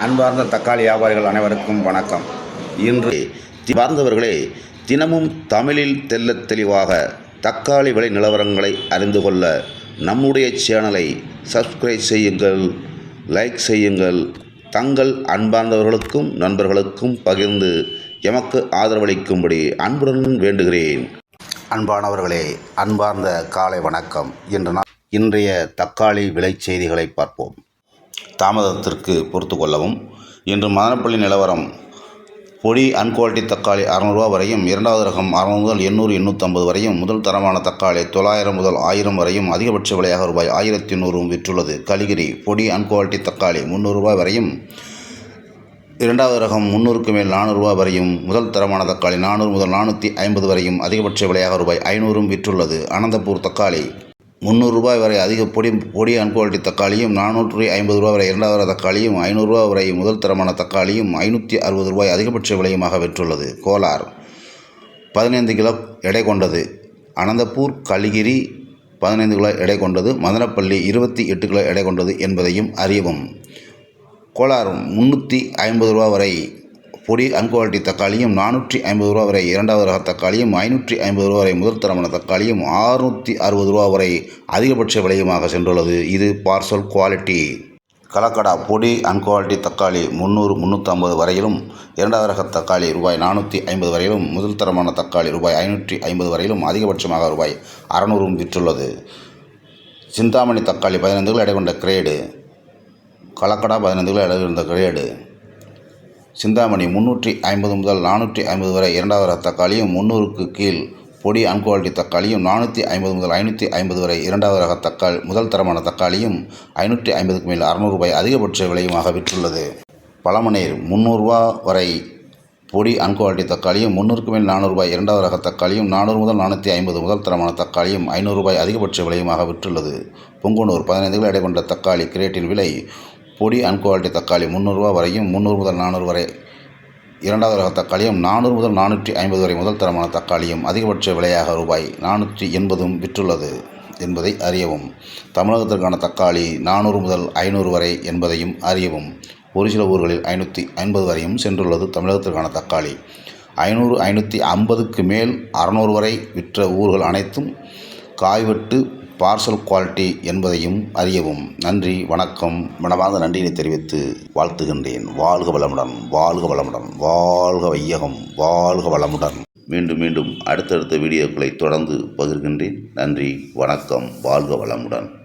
அன்பார்ந்த தக்காளி வியாபாரிகள் அனைவருக்கும் வணக்கம். இன்று பார்ந்தவர்களே தினமும் தமிழில் தெள்ளத் தெளிவாக தக்காளி விலை நிலவரங்களை அறிந்து கொள்ள நம்முடைய சேனலை சப்ஸ்கிரைப் செய்யுங்கள் லைக் செய்யுங்கள். தங்கள் அன்பார்ந்தவர்களுக்கும் நண்பர்களுக்கும் பகிர்ந்து எமக்கு ஆதரவளிக்கும்படி அன்புடன் வேண்டுகிறேன். அன்பானவர்களே அன்பார்ந்த காலை வணக்கம். இன்று நான் இன்றைய தக்காளி விலை செய்திகளை பார்ப்போம். தாமதத்திற்கு பொறுத்து கொள்ளவும் இன்று மதனப்பள்ளி நிலவரம் பொடி அன்குவாலிட்டி தக்காளி அறநூறுவா வரையும் இரண்டாவது ரகம் அறுநூறு முதல் எண்ணூறு எண்ணூற்றம்பது வரையும் முதல் தரமான தக்காளி தொள்ளாயிரம் முதல் ஆயிரம் வரையும் அதிகபட்ச விலையாக ரூபாய் ஆயிரத்தி நூறும் விற்றுள்ளது. கலிகிரி பொடி அன்குவாலிட்டி தக்காளி முந்நூறு வரையும் இரண்டாவது ரகம் முந்நூறுக்கு மேல் நானூறுரூவா வரையும் முதல் தரமான தக்காளி நானூறு முதல் நானூற்றி ஐம்பது வரையும் அதிகபட்ச விலையாக ரூபாய் ஐநூறும் விற்றுள்ளது. அனந்தபூர் தக்காளி முந்நூறுரூபாய் வரை அதிக பொடி பொடி அன்குவாலிட்டி தக்காளியும் நானூற்றி ஐம்பது ரூபாய் வரை இரண்டாவது தக்காளியும் ஐநூறுரூவா வரை முதல் தரமான தக்காளியும் ஐநூற்றி அறுபது ரூபாய் அதிகபட்ச விலையுமாக விற்றுள்ளது. கோலார் பதினைந்து கிலோ எடை கொண்டது. அனந்தபூர் கலிகிரி பதினைந்து கிலோ எடை கொண்டது. மதனப்பள்ளி இருபத்தி எட்டு கிலோ எடை கொண்டது என்பதையும் அறியவும். கோலார் முந்நூற்றி ஐம்பது ரூபா வரை பொடி அன்குவாலிட்டி தக்காளியும் நானூற்றி ஐம்பது ரூபா வரை இரண்டாவது ரக தக்காளியும் ஐநூற்றி ஐம்பது ரூபா வரை முதல் தரமான தக்காளியும் ஆறுநூற்றி அறுபது ரூபா வரை அதிகபட்ச விலையுமாக சென்றுள்ளது. இது பார்சல் குவாலிட்டி. கலக்கடா பொடி அன்குவாலிட்டி தக்காளி முந்நூறு முந்நூற்றம்பது வரையிலும் இரண்டாவது ரக தக்காளி ரூபாய் நானூற்றி ஐம்பது வரையிலும் முதல் தரமான தக்காளி ரூபாய் ஐநூற்றி ஐம்பது வரையிலும் அதிகபட்சமாக ரூபாய் அறநூறும் விற்றுள்ளது. சிந்தாமணி தக்காளி பதினைந்து கிலோ எடை கொண்ட கிரேடு கலக்கடா பதினைந்துகள் கிலோ எடை கொண்ட கிரேடு சிந்தாமணி முந்நூற்றி ஐம்பது முதல் நானூற்றி ஐம்பது வரை இரண்டாவது ரக தக்காளியும் முந்நூறுக்கு கீழ். பொடி அன்குவாலிட்டி தக்காளியும் நானூற்றி ஐம்பது முதல் ஐநூற்றி ஐம்பது வரை இரண்டாவது ரக தக்காளி முதல் தரமான தக்காளியும் ஐநூற்றி ஐம்பதுக்கு மேல் அறநூறு ரூபாய் அதிகபட்ச விலையுமாக விற்றுள்ளது. பழமநீர் முந்நூறுரூவா வரை பொடி அன்குவாலிட்டி தக்காளியும் முந்நூறுக்கு மேல் நானூறு ரூபாய் இரண்டாவது ரக தக்காளியும் நானூறு முதல் நானூற்றி ஐம்பது முதல் தரமான தக்காளியும் ஐநூறு ரூபாய் அதிகபட்ச விலையுமாக விற்றுள்ளது. பொங்குனூர் பதினைந்து கிலோ எடை கொண்ட தக்காளி கிரேட்டின் விலை பொடி அன்குவாலிட்டி தக்காளி முந்நூறுரூவா வரையும் முந்நூறு முதல் நானூறு வரை இரண்டாவது ரக தக்காளியும் நானூறு முதல் நானூற்றி ஐம்பது வரை முதல் தரமான தக்காளியும் அதிகபட்ச விலையாக ரூபாய் நானூற்றி எண்பதும் விற்றுள்ளது என்பதை அறியவும். தமிழகத்திற்கான தக்காளி நானூறு முதல் ஐநூறு வரை என்பதையும் அறியவும். ஒரு சில ஊர்களில் ஐநூற்றி ஐம்பது வரையும் சென்றுள்ளது தமிழகத்திற்கான தக்காளி. ஐநூறு ஐநூற்றி ஐம்பதுக்கு மேல் அறநூறு வரை விற்ற ஊர்கள் அனைத்தும் காய்வெட்டு பார்சல் குவாலிட்டி என்பதையும் அறியவும். நன்றி வணக்கம். மனமார்ந்த நன்றியினை தெரிவித்து வாழ்த்துகின்றேன். வாழ்க வளமுடன் வாழ்க வளமுடன் வாழ்க வையகம் வாழ்க வளமுடன். மீண்டும் மீண்டும் அடுத்தடுத்த வீடியோக்களை தொடர்ந்து பகிர்கின்றேன். நன்றி வணக்கம். வாழ்க வளமுடன்.